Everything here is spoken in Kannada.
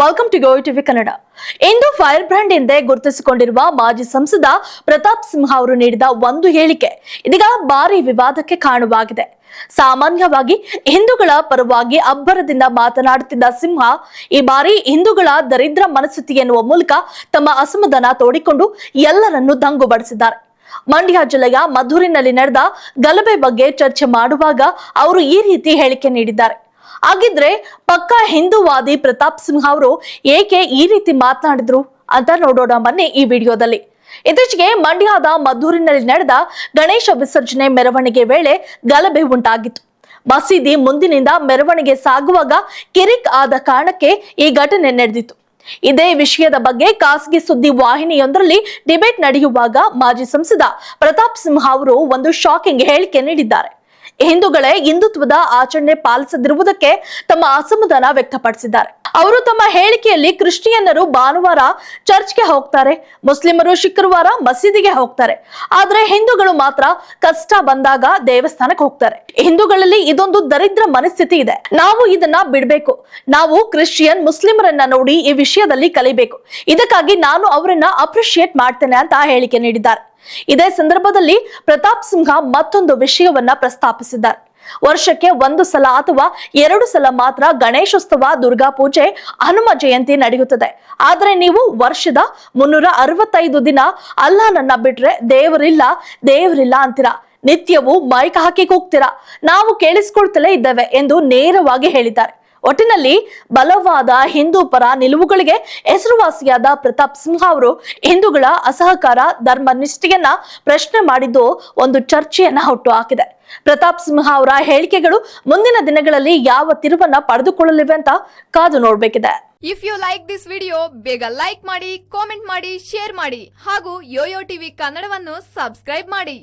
Welcome to go TV Kannada into fire brand ಎಂದೇ ಗುರುತಿಸಿಕೊಂಡಿರುವ ಮಾಜಿ ಸಂಸದ ಪ್ರತಾಪ್ ಸಿಂಹ ಅವರು ನೀಡಿದ ಒಂದು ಹೇಳಿಕೆ ಇದೀಗ ಭಾರಿ ವಿವಾದಕ್ಕೆ ಕಾರಣವಾಗಿದೆ. ಸಾಮಾನ್ಯವಾಗಿ ಹಿಂದೂಗಳ ಪರವಾಗಿ ಅಬ್ಬರದಿಂದ ಮಾತನಾಡುತ್ತಿದ್ದ ಸಿಂಹ ಈ ಬಾರಿ ಹಿಂದೂಗಳ ದರಿದ್ರ ಮನಸ್ಥಿತಿ ಎನ್ನುವ ಮೂಲಕ ತಮ್ಮ ಅಸಮಾಧಾನ ತೋಡಿಕೊಂಡು ಎಲ್ಲರನ್ನೂ ದಂಗುಬಡಿಸಿದ್ದಾರೆ. ಮಂಡ್ಯ ಜಿಲ್ಲೆಯ ಮಧುರಿನಲ್ಲಿ ನಡೆದ ಗಲಭೆ ಬಗ್ಗೆ ಚರ್ಚೆ ಮಾಡುವಾಗ ಅವರು ಈ ರೀತಿ ಹೇಳಿಕೆ ನೀಡಿದ್ದಾರೆ. ಹಾಗಿದ್ರೆ ಪಕ್ಕ ಹಿಂದೂವಾದಿ ಪ್ರತಾಪ್ ಸಿಂಹ ಅವರು ಏಕೆ ಈ ರೀತಿ ಮಾತನಾಡಿದ್ರು ಅಂತ ನೋಡೋಣ ಬನ್ನಿ ಈ ವಿಡಿಯೋದಲ್ಲಿ. ಇತ್ತೀಚೆಗೆ ಮಂಡ್ಯದ ಮದ್ದೂರಿನಲ್ಲಿ ನಡೆದ ಗಣೇಶ ವಿಸರ್ಜನೆ ಮೆರವಣಿಗೆ ವೇಳೆ ಗಲಭೆ ಉಂಟಾಗಿತ್ತು. ಮಸೀದಿ ಮುಂದಿನಿಂದ ಮೆರವಣಿಗೆ ಸಾಗುವಾಗ ಕಿರಿಕ್ ಆದ ಕಾರಣಕ್ಕೆ ಈ ಘಟನೆ ನಡೆದಿತ್ತು. ಇದೇ ವಿಷಯದ ಬಗ್ಗೆ ಖಾಸಗಿ ಸುದ್ದಿ ವಾಹಿನಿಯೊಂದರಲ್ಲಿ ಡಿಬೇಟ್ ನಡೆಯುವಾಗ ಮಾಜಿ ಸಂಸದ ಪ್ರತಾಪ್ ಸಿಂಹ ಅವರು ಒಂದು ಶಾಕಿಂಗ್ ಹೇಳಿಕೆ ನೀಡಿದ್ದಾರೆ. ಹಿಂದೂಗಳೇ ಹಿಂದುತ್ವದ ಆಚರಣೆ ಪಾಲಿಸದಿರುವುದಕ್ಕೆ ತಮ್ಮ ಅಸಮಾಧಾನ ವ್ಯಕ್ತಪಡಿಸಿದ್ದಾರೆ. ಅವರು ತಮ್ಮ ಹೇಳಿಕೆಯಲ್ಲಿ ಕ್ರಿಶ್ಚಿಯನ್ನರು ಭಾನುವಾರ ಚರ್ಚ್ಗೆ ಹೋಗ್ತಾರೆ, ಮುಸ್ಲಿಮರು ಶುಕ್ರವಾರ ಮಸೀದಿಗೆ ಹೋಗ್ತಾರೆ. ಆದ್ರೆ ಹಿಂದೂಗಳು ಮಾತ್ರ ಕಷ್ಟ ಬಂದಾಗ ದೇವಸ್ಥಾನಕ್ಕೆ ಹೋಗ್ತಾರೆ. ಹಿಂದೂಗಳಲ್ಲಿ ಇದೊಂದು ದರಿದ್ರ ಮನಸ್ಥಿತಿ ಇದೆ. ನಾವು ಇದನ್ನ ಬಿಡ್ಬೇಕು. ನಾವು ಕ್ರಿಶ್ಚಿಯನ್, ಮುಸ್ಲಿಮರನ್ನ ನೋಡಿ ಈ ವಿಷಯದಲ್ಲಿ ಕಲಿಬೇಕು. ಇದಕ್ಕಾಗಿ ನಾನು ಅವರನ್ನ ಅಪ್ರಿಶಿಯೇಟ್ ಮಾಡ್ತೇನೆ ಅಂತ ಹೇಳಿಕೆ ನೀಡಿದ್ದಾರೆ. ಇದೇ ಸಂದರ್ಭದಲ್ಲಿ ಪ್ರತಾಪ್ ಸಿಂಹ ಮತ್ತೊಂದು ವಿಷಯವನ್ನ ಪ್ರಸ್ತಾಪಿಸಿದ್ದಾರೆ. ವರ್ಷಕ್ಕೆ ಒಂದು ಸಲ ಅಥವಾ ಎರಡು ಸಲ ಮಾತ್ರ ಗಣೇಶೋತ್ಸವ ದುರ್ಗಾ ಪೂಜೆ ಹನುಮ ಜಯಂತಿ ನಡೆಯುತ್ತದೆ. ಆದರೆ ನೀವು ವರ್ಷದ ಮುನ್ನೂರ ಅರವತ್ತೈದು ದಿನ ಅಲ್ಲಾಹನನ್ನ ಬಿಟ್ರೆ ದೇವರಿಲ್ಲ ದೇವರಿಲ್ಲ ಅಂತೀರಾ? ನಿತ್ಯವೂ ಮೈಕ್ ಹಾಕಿ ಕೂಗ್ತೀರಾ? ನಾವು ಕೇಳಿಸ್ಕೊಳ್ತಲೇ ಇದ್ದೇವೆ ಎಂದು ನೇರವಾಗಿ ಹೇಳಿದ್ದಾರೆ. ಒಟ್ಟಿನಲ್ಲಿ ಬಲವಾದ ಹಿಂದೂ ಪರ ನಿಲುವುಗಳಿಗೆ ಹೆಸರುವಾಸಿಯಾದ ಪ್ರತಾಪ್ ಸಿಂಹ ಅವರು ಹಿಂದೂಗಳ ಅಸಹಕಾರ, ಧರ್ಮ ನಿಷ್ಠೆಯನ್ನ ಪ್ರಶ್ನೆ ಮಾಡಿದ್ದು ಒಂದು ಚರ್ಚೆಯನ್ನ ಹುಟ್ಟು ಹಾಕಿದೆ. ಪ್ರತಾಪ್ ಸಿಂಹ ಅವರ ಹೇಳಿಕೆಗಳು ಮುಂದಿನ ದಿನಗಳಲ್ಲಿ ಯಾವ ತಿರುವನ್ನ ಪಡೆದುಕೊಳ್ಳಲಿವೆ ಅಂತ ಕಾದು ನೋಡ್ಬೇಕಿದೆ. If you like this video ಬೇಗ ಲೈಕ್ ಮಾಡಿ ಕಾಮೆಂಟ್ ಮಾಡಿ ಶೇರ್ ಮಾಡಿ ಹಾಗೂ ಯೋಯೋ ಟಿವಿ ಕನ್ನಡವನ್ನು ಸಬ್ಸ್ಕ್ರೈಬ್ ಮಾಡಿ.